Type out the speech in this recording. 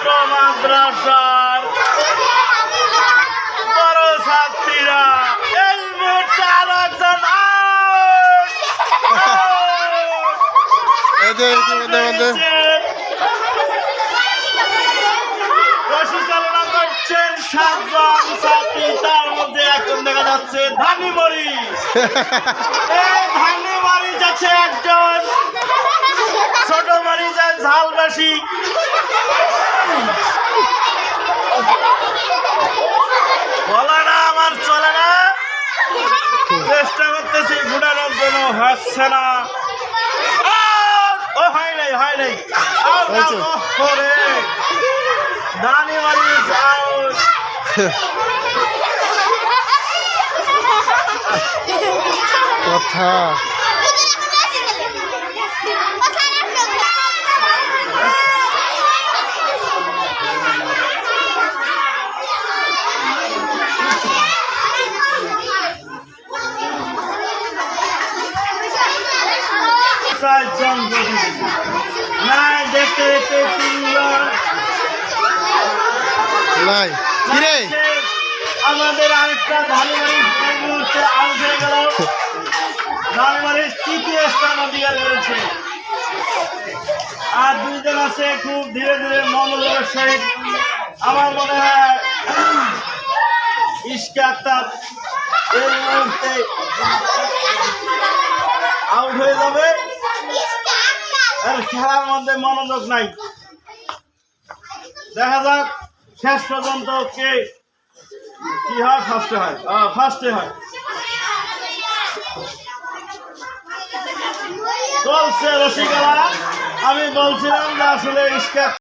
ছাত্র মাদ্রাসার বড় ছাত্রীরা এই মুহূর্তে আরও একজন করছেন সাতজন ছাত্রী তার মধ্যে একজন দেখা যাচ্ছে ধানি মরি। এই ধানি মরি যাচ্ছে একজন। ছোট মারি যায় ঝাল বেশি ঘুরানোর হাসছে না! ও হয় নাই হয় নাই। দানি মারি যাও। কথা। চারজন। নাই দেখতে দেখতে তিনজন নাই। কিরে আমাদের আরেকটা আউট হয়ে গেল। ধানিমারি তৃতীয় স্থান অধিকার করেছে। আর দুইজন আছে খুব ধীরে ধীরে মনোযোগের সহিত আমার মনে হয় ইস্কা আক্তার এই মুহূর্তে আউট হয়ে যাবে। আর খেলার মধ্যে মনোযোগ নাই। দেখা যাক শেষ পর্যন্ত কে, কি হয় ফার্স্টে হয়। ফার্স্টে হয়। চলছে রসিকলা। আমি বলছিলাম যে আসলে